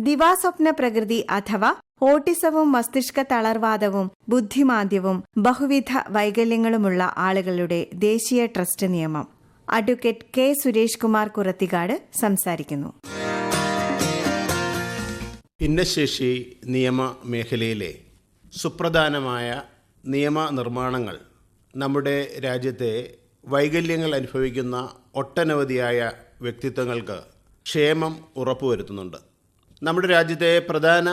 ദിവാസ്വപ്ന പ്രകൃതി അഥവാ ഓട്ടിസവും മസ്തിഷ്ക തളർവാദവും ബുദ്ധിമാന്ദ്യവും ബഹുവിധ വൈകല്യങ്ങളുമുള്ള ആളുകളുടെ ദേശീയ ട്രസ്റ്റ് നിയമം. അഡ്വക്കേറ്റ് കെ സുരേഷ് കുമാർ കുറത്തിക്കാട് സംസാരിക്കുന്നു. ഭിന്നശേഷി നിയമ മേഖലയിലെ സുപ്രധാനമായ നിയമനിർമ്മാണങ്ങൾ നമ്മുടെ രാജ്യത്തെ വൈകല്യങ്ങൾ അനുഭവിക്കുന്ന ഒട്ടനവധിയായ വ്യക്തിത്വങ്ങൾക്ക് ക്ഷേമം ഉറപ്പുവരുത്തുന്നുണ്ട്. നമ്മുടെ രാജ്യത്തെ പ്രധാന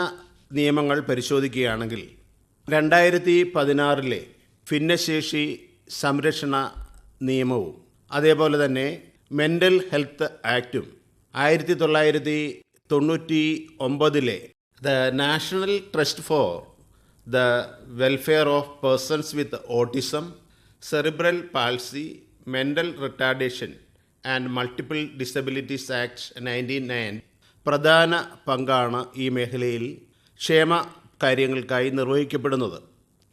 നിയമങ്ങൾ പരിശോധിക്കുകയാണെങ്കിൽ രണ്ടായിരത്തി പതിനാറിലെ ഭിന്നശേഷി സംരക്ഷണ നിയമവും അതേപോലെ തന്നെ മെന്റൽ ഹെൽത്ത് ആക്റ്റും ആയിരത്തി തൊള്ളായിരത്തി തൊണ്ണൂറ്റി ഒമ്പതിലെ the national trust for the welfare of persons with autism cerebral palsy mental retardation and multiple disabilities act nineteen nine പ്രധാന പങ്കാണ് ഈ മേഖലയിൽ ക്ഷേമ കാര്യങ്ങൾക്കായി നിർവഹിക്കപ്പെടുന്നത്.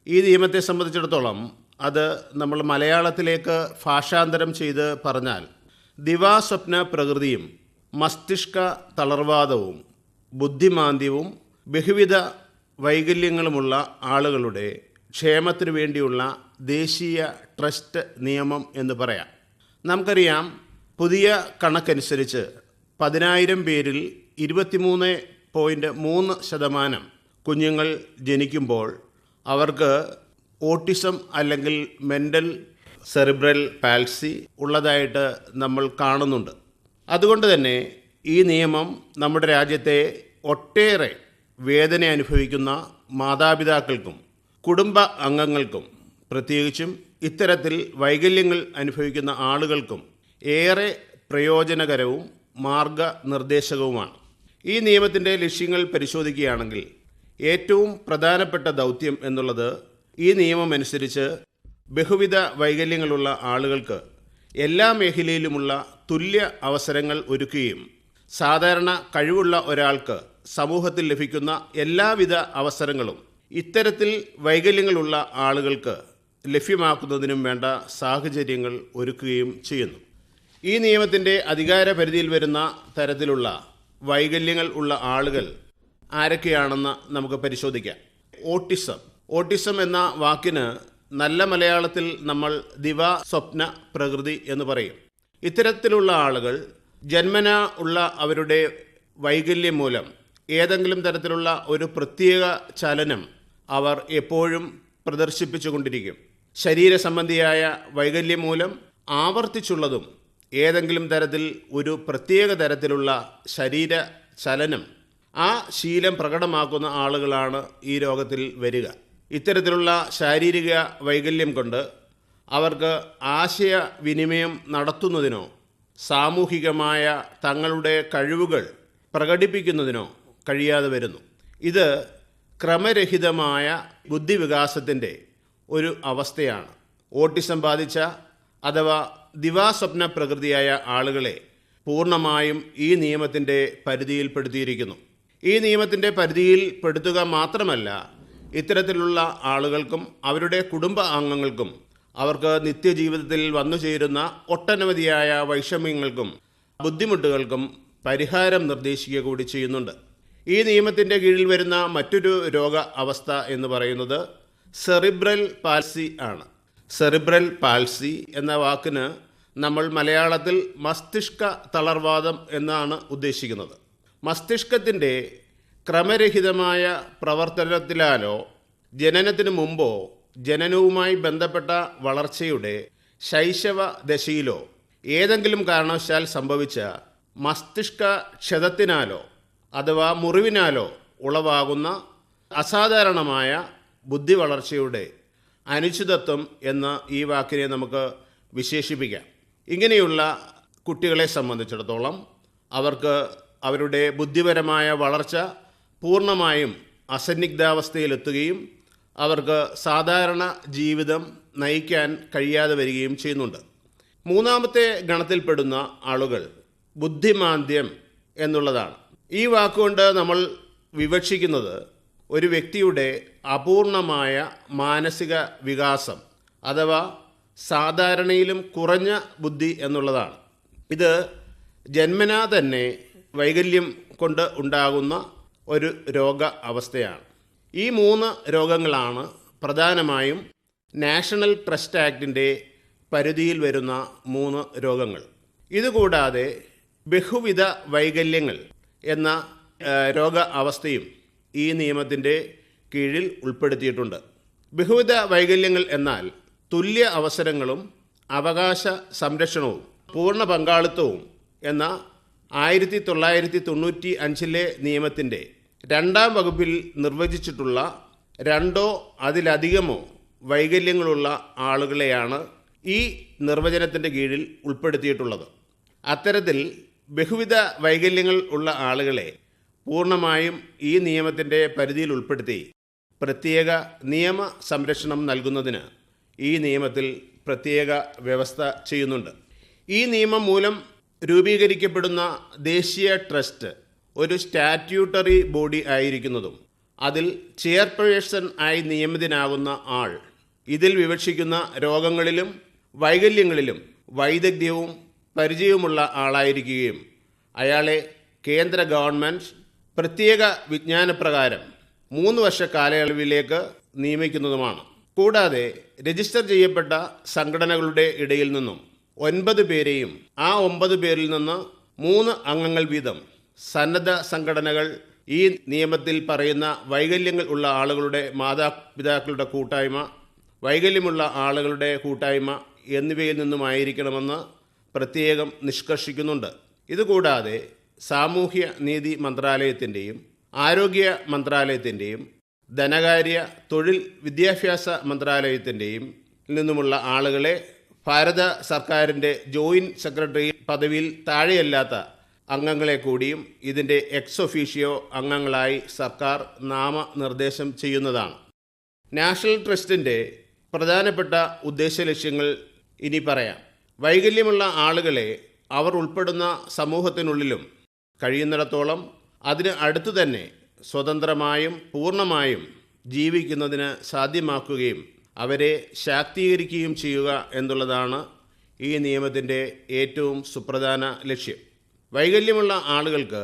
ഈ നിയമത്തെ സംബന്ധിച്ചിടത്തോളം അത് നമ്മൾ മലയാളത്തിലേക്ക് ഭാഷാന്തരം ചെയ്ത് പറഞ്ഞാൽ ദിവാസ്വപ്ന പ്രകൃതിയും മസ്തിഷ്ക തളർവാദവും ബുദ്ധിമാന്ദ്യവും ബഹുവിധ വൈകല്യങ്ങളുമുള്ള ആളുകളുടെ ക്ഷേമത്തിനു വേണ്ടിയുള്ള ദേശീയ ട്രസ്റ്റ് നിയമം എന്ന് പറയാം. നമുക്കറിയാം പുതിയ കണക്കനുസരിച്ച് പതിനായിരം പേരിൽ ഇരുപത്തിമൂന്ന് പോയിന്റ് മൂന്ന് ശതമാനം കുഞ്ഞുങ്ങൾ ജനിക്കുമ്പോൾ അവർക്ക് ഓട്ടിസം അല്ലെങ്കിൽ മെന്റൽ സെറിബ്രൽ പാൽസി ഉള്ളതായിട്ട് നമ്മൾ കാണുന്നുണ്ട്. അതുകൊണ്ട് തന്നെ ഈ നിയമം നമ്മുടെ രാജ്യത്തെ ഒട്ടേറെ വേദന അനുഭവിക്കുന്ന മാതാപിതാക്കൾക്കും കുടുംബ അംഗങ്ങൾക്കും പ്രത്യേകിച്ചും ഇത്തരത്തിൽ വൈകല്യങ്ങൾ അനുഭവിക്കുന്ന ആളുകൾക്കും ഏറെ പ്രയോജനകരവും മാർഗനിർദ്ദേശകവുമാണ്. ഈ നിയമത്തിന്റെ ലക്ഷ്യങ്ങൾ പരിശോധിക്കുകയാണെങ്കിൽ ഏറ്റവും പ്രധാനപ്പെട്ട ദൗത്യം എന്നുള്ളത് ഈ നിയമമനുസരിച്ച് ബഹുവിധ വൈകല്യങ്ങളുള്ള ആളുകൾക്ക് എല്ലാ മേഖലയിലുമുള്ള തുല്യ അവസരങ്ങൾ ഒരുക്കുകയും സാധാരണ കഴിവുള്ള ഒരാൾക്ക് സമൂഹത്തിൽ ലഭിക്കുന്ന എല്ലാവിധ അവസരങ്ങളും ഇത്തരത്തിൽ വൈകല്യങ്ങളുള്ള ആളുകൾക്ക് ലഭ്യമാക്കുന്നതിനും വേണ്ട സാഹചര്യങ്ങൾ ഒരുക്കുകയും ചെയ്യുന്നു. ഈ നിയമത്തിന്റെ അധികാര പരിധിയിൽ വരുന്ന തരത്തിലുള്ള വൈകല്യങ്ങൾ ഉള്ള ആളുകൾ ആരൊക്കെയാണെന്ന് നമുക്ക് പരിശോധിക്കാം. ഓട്ടിസം. ഓട്ടിസം എന്ന വാക്കിന് നല്ല മലയാളത്തിൽ നമ്മൾ ദിവ സ്വപ്ന പ്രകൃതി എന്ന് പറയും. ഇത്തരത്തിലുള്ള ആളുകൾ ജന്മന ഉള്ള അവരുടെ വൈകല്യം മൂലം ഏതെങ്കിലും തരത്തിലുള്ള ഒരു പ്രത്യേക ചലനം അവർ എപ്പോഴും പ്രദർശിപ്പിച്ചുകൊണ്ടിരിക്കും. ശരീര സംബന്ധിയായ വൈകല്യം മൂലം ആവർത്തിച്ചുള്ളതും ഏതെങ്കിലും തരത്തിൽ ഒരു പ്രത്യേക തരത്തിലുള്ള ശരീര ചലനം ആ ശീലം പ്രകടമാക്കുന്ന ആളുകളാണ് ഈ രോഗത്തിൽ വരിക. ഇത്തരത്തിലുള്ള ശാരീരിക വൈകല്യം കൊണ്ട് അവർക്ക് ആശയവിനിമയം നടത്തുന്നതിനോ സാമൂഹികമായ തങ്ങളുടെ കഴിവുകൾ പ്രകടിപ്പിക്കുന്നതിനോ കഴിയാതെ വരുന്നു. ഇത് ക്രമരഹിതമായ ബുദ്ധിവികാസത്തിന്റെ ഒരു അവസ്ഥയാണ്. ഓട്ടിസം ബാധിച്ച അഥവാ ദിവാസ്വപ്ന പ്രകൃതിയായ ആളുകളെ പൂർണമായും ഈ നിയമത്തിന്റെ പരിധിയിൽപ്പെടുത്തിയിരിക്കുന്നു. ഈ നിയമത്തിന്റെ പരിധിയിൽ പെടുത്തുക മാത്രമല്ല ഇത്തരത്തിലുള്ള ആളുകൾക്കും അവരുടെ കുടുംബ അംഗങ്ങൾക്കും അവർക്ക് നിത്യജീവിതത്തിൽ വന്നു ചേരുന്ന ഒട്ടനവധിയായ വൈഷമ്യങ്ങൾക്കും ബുദ്ധിമുട്ടുകൾക്കും പരിഹാരം നിർദ്ദേശിക്കുക കൂടി ചെയ്യുന്നുണ്ട്. ഈ നിയമത്തിന്റെ കീഴിൽ വരുന്ന മറ്റൊരു രോഗ അവസ്ഥ എന്ന് പറയുന്നത് സെറിബ്രൽ പാൽസി ആണ്. സെറിബ്രൽ പാൽസി എന്ന വാക്കിന് നമ്മൾ മലയാളത്തിൽ മസ്തിഷ്ക തളർവാദം എന്നാണ് ഉദ്ദേശിക്കുന്നത്. മസ്തിഷ്കത്തിന്റെ ക്രമരഹിതമായ പ്രവർത്തനത്തിലാലോ ജനനത്തിനു മുമ്പോ ജനനവുമായി ബന്ധപ്പെട്ട വളർച്ചയുടെ ശൈശവ ദശയിലോ ഏതെങ്കിലും കാരണവശാൽ സംഭവിച്ച മസ്തിഷ്ക ക്ഷതത്തിനാലോ അഥവാ മുറിവിനാലോ ഉളവാകുന്ന അസാധാരണമായ ബുദ്ധി വളർച്ചയുടെ അനിശ്ചിതത്വം എന്ന ഈ വാക്കിനെ നമുക്ക് വിശേഷിപ്പിക്കാം. ഇങ്ങനെയുള്ള കുട്ടികളെ സംബന്ധിച്ചിടത്തോളം അവർക്ക് അവരുടെ ബുദ്ധിപരമായ വളർച്ച പൂർണമായും അസന്നിഗ്ധാവസ്ഥയിലെത്തുകയും അവർക്ക് സാധാരണ ജീവിതം നയിക്കാൻ കഴിയാതെ വരികയും ചെയ്യുന്നുണ്ട്. മൂന്നാമത്തെ ഗണത്തിൽപ്പെടുന്ന ആളുകൾ ബുദ്ധിമാന്ദ്യം എന്നുള്ളതാണ്. ഈ വാക്കുകൊണ്ട് നമ്മൾ വിവക്ഷിക്കുന്നത് ഒരു വ്യക്തിയുടെ അപൂർണമായ മാനസിക വികാസം അഥവാ സാധാരണയിലും കുറഞ്ഞ ബുദ്ധി എന്നുള്ളതാണ്. ഇത് ജന്മനാ തന്നെ വൈകല്യം കൊണ്ട് ഉണ്ടാകുന്ന ഒരു രോഗ അവസ്ഥയാണ്. ഈ മൂന്ന് രോഗങ്ങളാണ് പ്രധാനമായും നാഷണൽ ട്രസ്റ്റ് ആക്ടിന്റെ പരിധിയിൽ വരുന്ന മൂന്ന് രോഗങ്ങൾ. ഇതുകൂടാതെ ബഹുവിധ വൈകല്യങ്ങൾ എന്ന രോഗ അവസ്ഥയും ഈ നിയമത്തിന്റെ കീഴിൽ ഉൾപ്പെടുത്തിയിട്ടുണ്ട്. ബഹുവിധ വൈകല്യങ്ങൾ എന്നാൽ തുല്യ അവസരങ്ങളും അവകാശ സംരക്ഷണവും പൂർണ പങ്കാളിത്തവും എന്ന ആയിരത്തി തൊള്ളായിരത്തി തൊണ്ണൂറ്റി അഞ്ചിലെ നിയമത്തിന്റെ രണ്ടാം വകുപ്പിൽ നിർവചിച്ചിട്ടുള്ള രണ്ടോ അതിലധികമോ വൈകല്യങ്ങളുള്ള ആളുകളെയാണ് ഈ നിർവചനത്തിന്റെ കീഴിൽ ഉൾപ്പെടുത്തിയിട്ടുള്ളത്. അത്തരത്തിൽ ബഹുവിധ വൈകല്യങ്ങൾ ഉള്ള ആളുകളെ പൂർണമായും ഈ നിയമത്തിന്റെ പരിധിയിൽ ഉൾപ്പെടുത്തി പ്രത്യേക നിയമ സംരക്ഷണം നൽകുന്നതിന് ഈ നിയമത്തിൽ പ്രത്യേക വ്യവസ്ഥ ചെയ്യുന്നുണ്ട്. ഈ നിയമം മൂലം രൂപീകരിക്കപ്പെടുന്ന ദേശീയ ട്രസ്റ്റ് ഒരു സ്റ്റാറ്റ്യൂട്ടറി ബോഡി ആയിരിക്കുന്നതും അതിൽ ചെയർപേഴ്സൺ ആയി നിയമിതനാകുന്ന ആൾ ഇതിൽ വിവക്ഷിക്കുന്ന രോഗങ്ങളിലും വൈകല്യങ്ങളിലും വൈദഗ്ധ്യവും പരിചയവുമുള്ള ആളായിരിക്കുകയും അയാളെ കേന്ദ്ര ഗവൺമെന്റ് പ്രത്യേക വിജ്ഞാനപ്രകാരം മൂന്ന് വർഷ കാലയളവിലേക്ക് നിയമിക്കുന്നതുമാണ്. കൂടാതെ രജിസ്റ്റർ ചെയ്യപ്പെട്ട സംഘടനകളുടെ ഇടയിൽ നിന്നും ഒൻപത് പേരെയും ആ ഒമ്പത് പേരിൽ നിന്ന് മൂന്ന് അംഗങ്ങൾ വീതം സന്നദ്ധ സംഘടനകൾ ഈ നിയമത്തിൽ പറയുന്ന വൈകല്യങ്ങൾ ഉള്ള ആളുകളുടെ മാതാപിതാക്കളുടെ കൂട്ടായ്മ വൈകല്യമുള്ള ആളുകളുടെ കൂട്ടായ്മ എന്നിവയിൽ നിന്നുമായിരിക്കണമെന്ന് പ്രത്യേകം നിഷ്കർഷിക്കുന്നുണ്ട്. ഇതുകൂടാതെ സാമൂഹ്യ നീതി മന്ത്രാലയത്തിന്റെയും ആരോഗ്യ മന്ത്രാലയത്തിന്റെയും ധനകാര്യ തൊഴിൽ വിദ്യാഭ്യാസ മന്ത്രാലയത്തിന്റെയും നിന്നുമുള്ള ആളുകളെ ഭാരത സർക്കാരിന്റെ ജോയിന്റ് സെക്രട്ടറി പദവിയിൽ താഴെയല്ലാത്ത അംഗങ്ങളെ കൂടിയും ഇതിന്റെ എക്സ് ഒഫീഷ്യോ അംഗങ്ങളായി സർക്കാർ നാമനിർദ്ദേശം ചെയ്യുന്നതാണ്. നാഷണൽ ട്രസ്റ്റിന്റെ പ്രധാനപ്പെട്ട ഉദ്ദേശ ലക്ഷ്യങ്ങൾ ഇനി പറയാം. വൈകല്യമുള്ള ആളുകളെ അവർ ഉൾപ്പെടുന്ന സമൂഹത്തിനുള്ളിലും കഴിയുന്നിടത്തോളം അതിന് അടുത്തു തന്നെ സ്വതന്ത്രമായും പൂർണമായും ജീവിക്കുന്നതിന് സാധ്യമാക്കുകയും അവരെ ശാക്തീകരിക്കുകയും ചെയ്യുക എന്നുള്ളതാണ് ഈ നിയമത്തിന്റെ ഏറ്റവും സുപ്രധാന ലക്ഷ്യം. വൈകല്യമുള്ള ആളുകൾക്ക്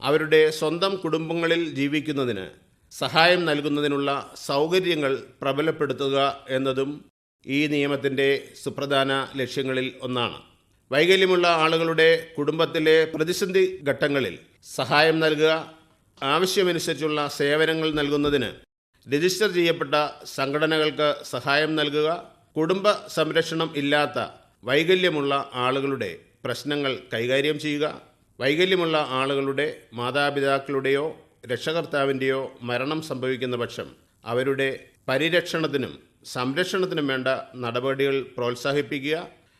അവരുടെ സ്വന്തം കുടുംബങ്ങളിൽ ജീവിക്കുന്നതിന് സഹായം നൽകുന്നതിനുള്ള സൗകര്യങ്ങൾ പ്രബലപ്പെടുത്തുക എന്നതും ഈ നിയമത്തിന്റെ സുപ്രധാന ലക്ഷ്യങ്ങളിൽ ഒന്നാണ്. വൈകല്യമുള്ള ആളുകളുടെ കുടുംബത്തിലെ പ്രതിസന്ധി ഘട്ടങ്ങളിൽ സഹായം നൽകുക ആവശ്യമനുസരിച്ചുള്ള സേവനങ്ങൾ നൽകുന്നതിന് രജിസ്റ്റർ ചെയ്യപ്പെട്ട സംഘടനകൾക്ക് സഹായം നൽകുക കുടുംബ സംരക്ഷണം ഇല്ലാത്ത വൈകല്യമുള്ള ആളുകളുടെ പ്രശ്നങ്ങൾ കൈകാര്യം ചെയ്യുക വൈകല്യമുള്ള ആളുകളുടെ മാതാപിതാക്കളുടെയോ രക്ഷകർത്താവിന്റെയോ മരണം സംഭവിക്കുന്ന പക്ഷം അവരുടെ പരിരക്ഷണത്തിനും സംരക്ഷണത്തിനും വേണ്ട നടപടികൾ പ്രോത്സാഹിപ്പിക്കുക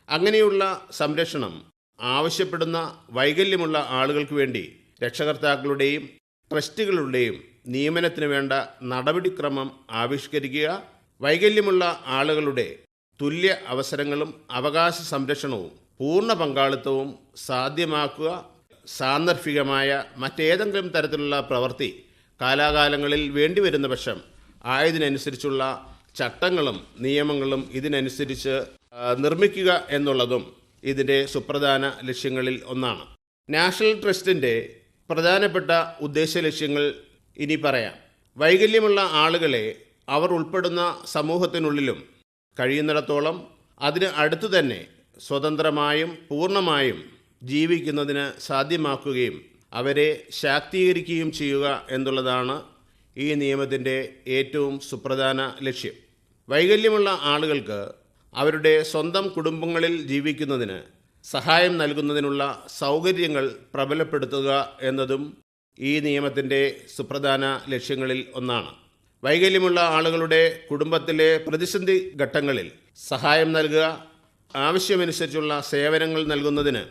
അങ്ങനെയുള്ള സംരക്ഷണം ആവശ്യപ്പെടുന്ന വൈകല്യമുള്ള ആളുകൾക്ക് വേണ്ടി രക്ഷകർത്താക്കളുടെയും ട്രസ്റ്റുകളുടെയും നിയമനത്തിന് വേണ്ട നടപടിക്രമം ആവിഷ്കരിക്കുക വൈകല്യമുള്ള ആളുകളുടെ തുല്യ അവസരങ്ങളും അവകാശ സംരക്ഷണവും പൂർണ പങ്കാളിത്തവും സാധ്യമാക്കുക. സാന്ദർഭികമായ മറ്റേതെങ്കിലും തരത്തിലുള്ള പ്രവൃത്തി കാലാകാലങ്ങളിൽ വേണ്ടിവരുന്ന പക്ഷം ആയതിനനുസരിച്ചുള്ള ചട്ടങ്ങളും നിയമങ്ങളും ഇതിനനുസരിച്ച് നിർമ്മിക്കുക എന്നുള്ളതും ഇതിന്റെ സുപ്രധാന ലക്ഷ്യങ്ങളിൽ ഒന്നാണ്. നാഷണൽ ട്രസ്റ്റിന്റെ പ്രധാനപ്പെട്ട ഉദ്ദേശ ലക്ഷ്യങ്ങൾ ഇനി പറയാം. വൈകല്യമുള്ള ആളുകളെ അവർ ഉൾപ്പെടുന്ന സമൂഹത്തിനുള്ളിലും കഴിയുന്നിടത്തോളം അതിന് അടുത്തു തന്നെ സ്വതന്ത്രമായും പൂർണമായും ജീവിക്കുന്നതിന് സാധ്യമാക്കുകയും അവരെ ശാക്തീകരിക്കുകയും ചെയ്യുക എന്നുള്ളതാണ് ഈ നിയമത്തിന്റെ ഏറ്റവും സുപ്രധാന ലക്ഷ്യം. വൈകല്യമുള്ള ആളുകൾക്ക് അവരുടെ സ്വന്തം കുടുംബങ്ങളിൽ ജീവിക്കുന്നതിന് സഹായം നൽകുന്നതിനുള്ള സൗകര്യങ്ങൾ പ്രബലപ്പെടുത്തുക എന്നതും ഈ നിയമത്തിന്റെ സുപ്രധാന ലക്ഷ്യങ്ങളിൽ ഒന്നാണ്. വൈകല്യമുള്ള ആളുകളുടെ കുടുംബത്തിലെ പ്രതിസന്ധി ഘട്ടങ്ങളിൽ സഹായം നൽകുക ആവശ്യമനുസരിച്ചുള്ള സേവനങ്ങൾ നൽകുന്നതിന്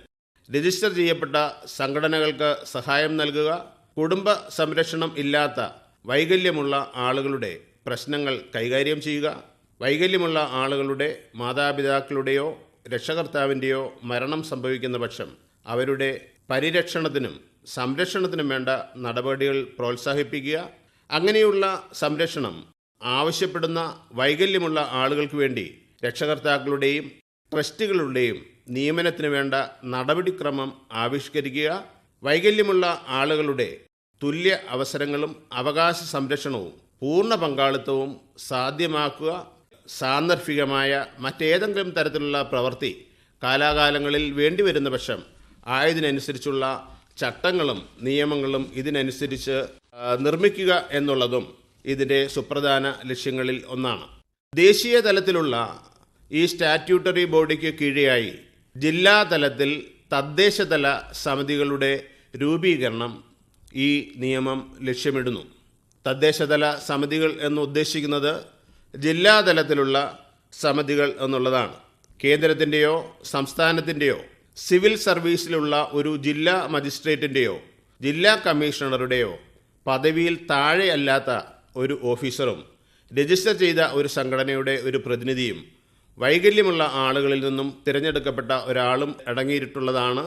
രജിസ്റ്റർ ചെയ്യപ്പെട്ട സംഘടനകൾക്ക് സഹായം നൽകുക കുടുംബ സംരക്ഷണം ഇല്ലാത്ത വൈകല്യമുള്ള ആളുകളുടെ പ്രശ്നങ്ങൾ കൈകാര്യം ചെയ്യുക വൈകല്യമുള്ള ആളുകളുടെ മാതാപിതാക്കളുടെയോ രക്ഷകർത്താവിന്റെയോ മരണം സംഭവിക്കുന്ന പക്ഷം അവരുടെ പരിരക്ഷണത്തിനും സംരക്ഷണത്തിനും വേണ്ട നടപടികൾ പ്രോത്സാഹിപ്പിക്കുക. അങ്ങനെയുള്ള സംരക്ഷണം ആവശ്യപ്പെടുന്ന വൈകല്യമുള്ള ആളുകൾക്ക് വേണ്ടി രക്ഷകർത്താക്കളുടെയും ട്രസ്റ്റുകളുടെയും നിയമനത്തിന് വേണ്ട നടപടിക്രമം ആവിഷ്കരിക്കുക. വൈകല്യമുള്ള ആളുകളുടെ തുല്യ അവസരങ്ങളും അവകാശ സംരക്ഷണവും പൂർണ പങ്കാളിത്തവും സാധ്യമാക്കുക. സാന്ദർഭികമായ മറ്റേതെങ്കിലും തരത്തിലുള്ള പ്രവൃത്തി കാലാകാലങ്ങളിൽ വേണ്ടിവരുന്ന പക്ഷം ആയതിനനുസരിച്ചുള്ള ചട്ടങ്ങളും നിയമങ്ങളും ഇതിനനുസരിച്ച് നിർമ്മിക്കുക എന്നുള്ളതും ഇതിന്റെ സുപ്രധാന ലക്ഷ്യങ്ങളിൽ ഒന്നാണ്. ദേശീയ തലത്തിലുള്ള ഈ സ്റ്റാറ്റ്യൂട്ടറി ബോഡിക്ക് കീഴെയായി ജില്ലാ തലത്തിൽ തദ്ദേശതല സമിതികളുടെ രൂപീകരണം ഈ നിയമം ലക്ഷ്യമിടുന്നു. തദ്ദേശതല സമിതികൾ എന്ന് ഉദ്ദേശിക്കുന്നത് ജില്ലാതലത്തിലുള്ള സമിതികൾ എന്നുള്ളതാണ്. കേന്ദ്രത്തിന്റെയോ സംസ്ഥാനത്തിന്റെയോ സിവിൽ സർവീസിലുള്ള ഒരു ജില്ലാ മജിസ്ട്രേറ്റിന്റെയോ ജില്ലാ കമ്മീഷണറുടെയോ പദവിയിൽ താഴെയല്ലാത്ത ഒരു ഓഫീസറും രജിസ്റ്റർ ചെയ്ത ഒരു സംഘടനയുടെ ഒരു പ്രതിനിധിയും വൈകല്യമുള്ള ആളുകളിൽ നിന്നും തിരഞ്ഞെടുക്കപ്പെട്ട ഒരാളും അടങ്ങിയിട്ടുള്ളതാണ്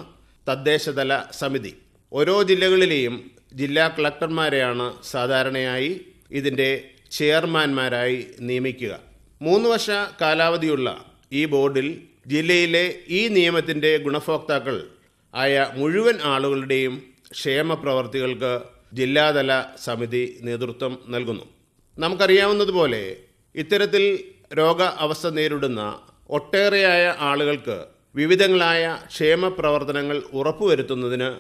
തദ്ദേശതല സമിതി. ഓരോ ജില്ലകളിലെയും ജില്ലാ കളക്ടർമാരെയാണ് സാധാരണയായി ഇതിന്റെ ചെയർമാൻമാരായി നിയമിക്കുക. മൂന്ന് വർഷ കാലാവധിയുള്ള ഈ ബോർഡിൽ ജില്ലയിലെ ഈ നിയമത്തിന്റെ ഗുണഭോക്താക്കൾ ആയ മുഴുവൻ ആളുകളുടെയും ക്ഷേമ പ്രവർത്തികൾക്ക് ജില്ലാതല സമിതി നേതൃത്വം നൽകുന്നു. നമുക്കറിയാവുന്നതുപോലെ ഇത്തരത്തിൽ രോഗ അവസ്ഥ നേരിടുന്ന ഒട്ടേറെയായ ആളുകൾക്ക് വിവിധങ്ങളായ ക്ഷേമ പ്രവർത്തനങ്ങൾ ഉറപ്പുവരുത്തുന്നതിന്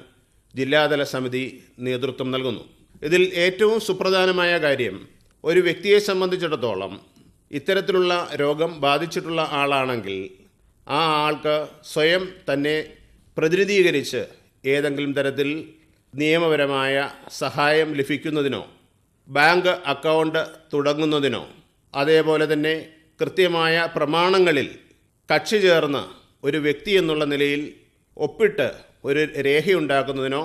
ജില്ലാതല സമിതി നേതൃത്വം നൽകുന്നു. ഇതിൽ ഏറ്റവും സുപ്രധാനമായ കാര്യം ഒരു വ്യക്തിയെ സംബന്ധിച്ചിടത്തോളം ഇത്തരത്തിലുള്ള രോഗം ബാധിച്ചിട്ടുള്ള ആളാണെങ്കിൽ ആ ആൾക്ക് സ്വയം തന്നെ പ്രതിനിധീകരിച്ച് ഏതെങ്കിലും തരത്തിൽ നിയമപരമായ സഹായം ലഭിക്കുന്നതിനോ ബാങ്ക് അക്കൗണ്ട് തുടങ്ങുന്നതിനോ അതേപോലെ തന്നെ കൃത്യമായ പ്രമാണങ്ങളിൽ കക്ഷി ചേർന്ന് ഒരു വ്യക്തി എന്നുള്ള നിലയിൽ ഒപ്പിട്ട് ഒരു രേഖയുണ്ടാക്കുന്നതിനോ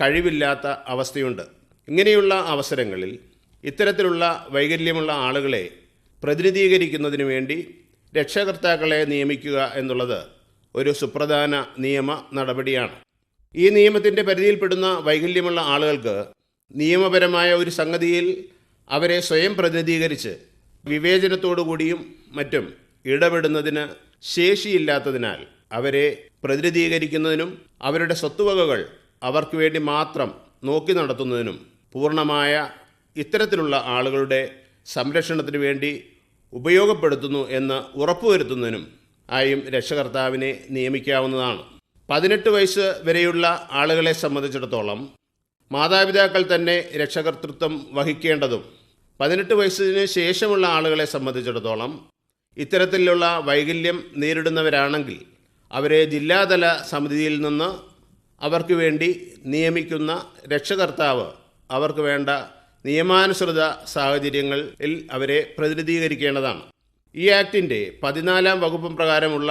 കഴിവില്ലാത്ത അവസ്ഥയുണ്ട്. ഇങ്ങനെയുള്ള അവസരങ്ങളിൽ ഇത്തരത്തിലുള്ള വൈകല്യമുള്ള ആളുകളെ പ്രതിനിധീകരിക്കുന്നതിന് വേണ്ടി രക്ഷകർത്താക്കളെ നിയമിക്കുക എന്നുള്ളത് ഒരു സുപ്രധാന നിയമ നടപടിയാണ്. ഈ നിയമത്തിന്റെ പരിധിയിൽപ്പെടുന്ന വൈകല്യമുള്ള ആളുകൾക്ക് നിയമപരമായ ഒരു സംഗതിയിൽ അവരെ സ്വയം പ്രതിനിധീകരിച്ച് വിവേചനത്തോടു കൂടിയും മറ്റും ഇടപെടുന്നതിന് ശേഷിയില്ലാത്തതിനാൽ അവരെ പ്രതിനിധീകരിക്കുന്നതിനും അവരുടെ സ്വത്തുവകകൾ അവർക്ക് വേണ്ടി മാത്രം നോക്കി നടത്തുന്നതിനും പൂർണമായ ഇത്തരത്തിലുള്ള ആളുകളുടെ സംരക്ഷണത്തിന് വേണ്ടി ഉപയോഗപ്പെടുത്തുന്നു എന്ന് ഉറപ്പുവരുത്തുന്നതിനും ആയും രക്ഷകർത്താവിനെ നിയമിക്കാവുന്നതാണ്. പതിനെട്ട് വയസ്സ് വരെയുള്ള ആളുകളെ സംബന്ധിച്ചിടത്തോളം മാതാപിതാക്കൾ തന്നെ രക്ഷകർത്തൃത്വം വഹിക്കേണ്ടതും പതിനെട്ട് വയസ്സിന് ശേഷമുള്ള ആളുകളെ സംബന്ധിച്ചിടത്തോളം ഇത്തരത്തിലുള്ള വൈകല്യം നേരിടുന്നവരാണെങ്കിൽ അവരെ ജില്ലാതല സമിതിയിൽ നിന്ന് അവർക്ക് വേണ്ടി നിയമിക്കുന്ന രക്ഷകർത്താവ് അവർക്ക് വേണ്ട നിയമാനുസൃത സാഹചര്യങ്ങളിൽ അവരെ പ്രതിനിധീകരിക്കേണ്ടതാണ്. ഈ ആക്ടിന്റെ പതിനാലാം വകുപ്പ് പ്രകാരമുള്ള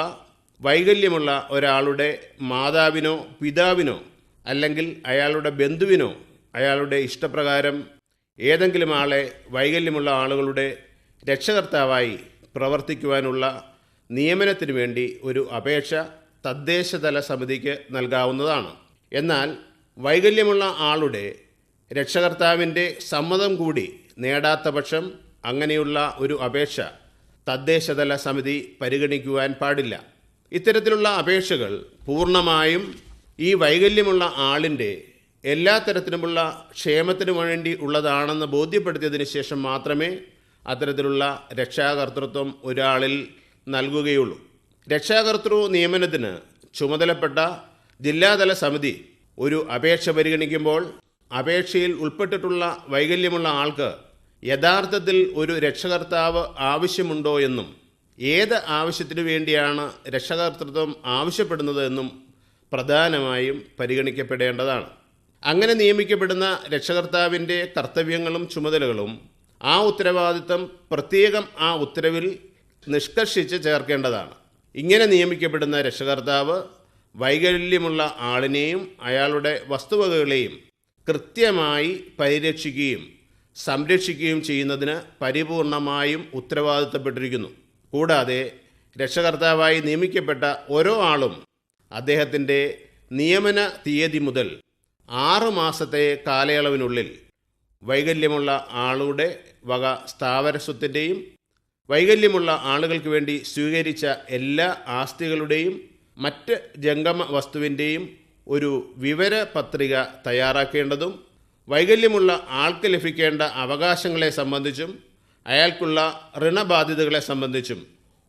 വൈകല്യമുള്ള ഒരാളുടെ മാതാവിനോ പിതാവിനോ അല്ലെങ്കിൽ അയാളുടെ ബന്ധുവിനോ അയാളുടെ ഇഷ്ടപ്രകാരം ഏതെങ്കിലും ആളെ വൈകല്യമുള്ള ആളുകളുടെ രക്ഷകർത്താവായി പ്രവർത്തിക്കുവാനുള്ള നിയമനത്തിനു വേണ്ടി ഒരു അപേക്ഷ തദ്ദേശതല സമിതിക്ക് നൽകാവുന്നതാണ്. എന്നാൽ വൈകല്യമുള്ള ആളുടെ രക്ഷകർത്താവിന്റെ സമ്മതം കൂടി നേടാത്ത പക്ഷം അങ്ങനെയുള്ള ഒരു അപേക്ഷ തദ്ദേശതല സമിതി പരിഗണിക്കുവാൻ പാടില്ല. ഇത്തരത്തിലുള്ള അപേക്ഷകൾ പൂർണമായും ഈ വൈകല്യമുള്ള ആളിന്റെ എല്ലാ തരത്തിലുമുള്ള ക്ഷേമത്തിനു വേണ്ടി ഉള്ളതാണെന്ന് ബോധ്യപ്പെടുത്തിയതിന് ശേഷം മാത്രമേ അത്തരത്തിലുള്ള രക്ഷാകർത്തൃത്വം ഒരാളിൽ നൽകുകയുള്ളൂ. രക്ഷാകർത്തൃ നിയമനത്തിന് ചുമതലപ്പെട്ട ജില്ലാതല സമിതി ഒരു അപേക്ഷ പരിഗണിക്കുമ്പോൾ അപേക്ഷയിൽ ഉൾപ്പെട്ടിട്ടുള്ള വൈകല്യമുള്ള ആൾക്ക് യഥാർത്ഥത്തിൽ ഒരു രക്ഷകർത്താവ് ആവശ്യമുണ്ടോ എന്നും ഏത് ആവശ്യത്തിനു വേണ്ടിയാണ് രക്ഷകർത്തൃത്വം ആവശ്യപ്പെടുന്നത് എന്നും പ്രധാനമായും പരിഗണിക്കപ്പെടേണ്ടതാണ്. അങ്ങനെ നിയമിക്കപ്പെടുന്ന രക്ഷകർത്താവിന്റെ കർത്തവ്യങ്ങളും ചുമതലകളും ആ ഉത്തരവാദിത്തം പ്രത്യേകം ആ ഉത്തരവിൽ നിഷ്കർഷിച്ച് ചേർക്കേണ്ടതാണ്. ഇങ്ങനെ നിയമിക്കപ്പെടുന്ന രക്ഷകർത്താവ് വൈകല്യമുള്ള ആളിനെയും അയാളുടെ വസ്തുവകകളെയും കൃത്യമായി പരിരക്ഷിക്കുകയും സംരക്ഷിക്കുകയും ചെയ്യുന്നതിന് പരിപൂർണമായും ഉത്തരവാദിത്തപ്പെട്ടിരിക്കുന്നു. കൂടാതെ രക്ഷകർത്താവായി നിയമിക്കപ്പെട്ട ഓരോ ആളും അദ്ദേഹത്തിന്റെ നിയമന തീയതി മുതൽ ആറു മാസത്തെ കാലയളവിനുള്ളിൽ വൈകല്യമുള്ള ആളുടെ വക സ്ഥാവര സ്വത്തിന്റെയും വൈകല്യമുള്ള ആളുകൾക്ക് വേണ്ടി സ്വീകരിച്ച എല്ലാ ആസ്തികളുടെയും മറ്റ് ജംഗമ വസ്തുവിന്റെയും ഒരു വിവര പത്രിക തയ്യാറാക്കേണ്ടതും വൈകല്യമുള്ള ആൾക്ക് ലഭിക്കേണ്ട അവകാശങ്ങളെ സംബന്ധിച്ചും അയാൾക്കുള്ള ഋണബാധ്യതകളെ സംബന്ധിച്ചും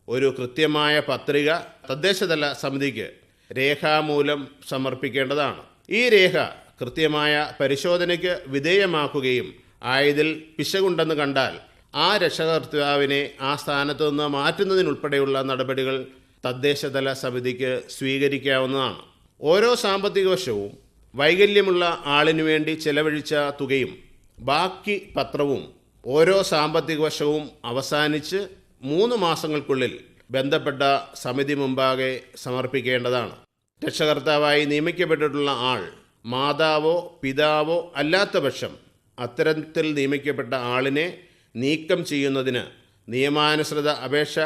ഒരു കൃത്യമായ പത്രിക തദ്ദേശതല സമിതിക്ക് രേഖാമൂലം സമർപ്പിക്കേണ്ടതാണ്. ഈ രേഖ കൃത്യമായ പരിശോധനയ്ക്ക് വിധേയമാക്കുകയും ആയതിൽ പിശകുണ്ടെന്ന് കണ്ടാൽ ആ രക്ഷകർത്താവിനെ ആ സ്ഥാനത്തു നിന്ന് മാറ്റുന്നതിനുൾപ്പെടെയുള്ള നടപടികൾ തദ്ദേശതല സമിതിക്ക് സ്വീകരിക്കാവുന്നതാണ്. ഓരോ സാമ്പത്തിക വർഷവും വൈകല്യമുള്ള ആളിനു വേണ്ടി ചെലവഴിച്ച തുകയും ബാക്കി പത്രവും ഓരോ സാമ്പത്തിക വർഷവും അവസാനിച്ച് മൂന്ന് മാസങ്ങൾക്കുള്ളിൽ ബന്ധപ്പെട്ട സമിതി മുമ്പാകെ സമർപ്പിക്കേണ്ടതാണ്. രക്ഷകർത്താവായി നിയമിക്കപ്പെട്ടിട്ടുള്ള ആൾ മാതാവോ പിതാവോ അല്ലാത്ത പക്ഷം അത്തരത്തിൽ നിയമിക്കപ്പെട്ട ആളിനെ നീക്കം ചെയ്യുന്നതിന് നിയമാനുസൃത അപേക്ഷ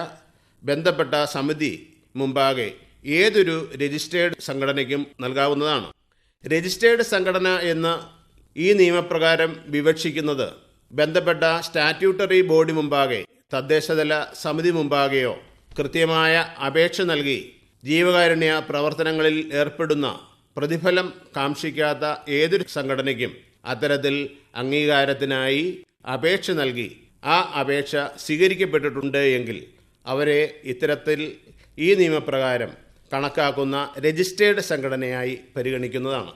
ബന്ധപ്പെട്ട സമിതി മുമ്പാകെ ഏതൊരു രജിസ്റ്റേർഡ് സംഘടനയ്ക്കും നൽകാവുന്നതാണ്. രജിസ്റ്റേർഡ് സംഘടന എന്ന് ഈ നിയമപ്രകാരം വിവക്ഷിക്കുന്നത് ബന്ധപ്പെട്ട സ്റ്റാറ്റ്യൂട്ടറി ബോഡി മുമ്പാകെ തദ്ദേശതല സമിതി മുമ്പാകെയോ കൃത്യമായ അപേക്ഷ നൽകി ജീവകാരുണ്യ പ്രവർത്തനങ്ങളിൽ ഏർപ്പെടുന്ന പ്രതിഫലം കാക്ഷിക്കാത്ത ഏതൊരു സംഘടനയ്ക്കും അത്തരത്തിൽ അംഗീകാരത്തിനായി അപേക്ഷ നൽകി. ആ അപേക്ഷ സ്വീകരിക്കപ്പെട്ടിട്ടുണ്ട് എങ്കിൽ അവരെ ഇത്തരത്തിൽ ഈ നിയമപ്രകാരം കണക്കാക്കുന്ന രജിസ്റ്റേർഡ് സംഘടനയായി പരിഗണിക്കുന്നതാണ്.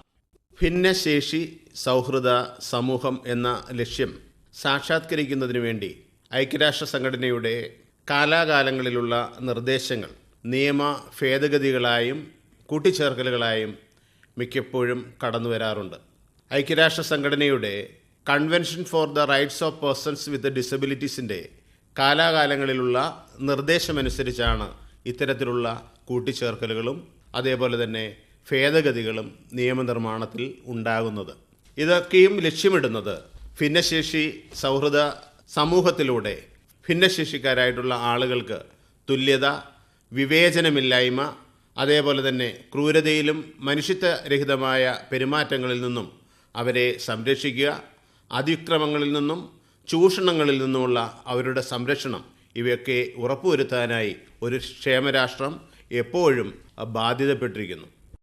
ഭിന്നശേഷി സൗഹൃദ സമൂഹം എന്ന ലക്ഷ്യം സാക്ഷാത്കരിക്കുന്നതിന് വേണ്ടി ഐക്യരാഷ്ട്ര സംഘടനയുടെ കാലാകാലങ്ങളിലുള്ള നിർദ്ദേശങ്ങൾ നിയമ ഭേദഗതികളായും കൂട്ടിച്ചേർക്കലുകളായും മിക്കപ്പോഴും കടന്നു വരാറുണ്ട്. ഐക്യരാഷ്ട്ര സംഘടനയുടെ convention for the rights of persons with ഡിസബിലിറ്റീസിന്റെ കാലാകാലങ്ങളിലുള്ള നിർദ്ദേശമനുസരിച്ചാണ് ഇത്തരത്തിലുള്ള കൂട്ടിച്ചേർക്കലുകളും അതേപോലെ തന്നെ ഭേദഗതികളും നിയമനിർമ്മാണത്തിൽ ഉണ്ടാകുന്നത്. ഇതൊക്കെയും ലക്ഷ്യമിടുന്നത് ഭിന്നശേഷി സൗഹൃദ സമൂഹത്തിലൂടെ ഭിന്നശേഷിക്കാരായിട്ടുള്ള ആളുകൾക്ക് തുല്യത വിവേചനമില്ലായ്മ അതേപോലെ തന്നെ ക്രൂരതയിലും മനുഷ്യത്വരഹിതമായ പെരുമാറ്റങ്ങളിൽ നിന്നും അവരെ സംരക്ഷിക്കുക അതിക്രമങ്ങളിൽ നിന്നും ചൂഷണങ്ങളിൽ നിന്നുമുള്ള അവരുടെ സംരക്ഷണം ഇവയൊക്കെ ഉറപ്പുവരുത്താനായി ഒരു ക്ഷേമരാഷ്ട്രം എപ്പോഴും ബാധ്യതപ്പെട്ടിരിക്കുന്നു.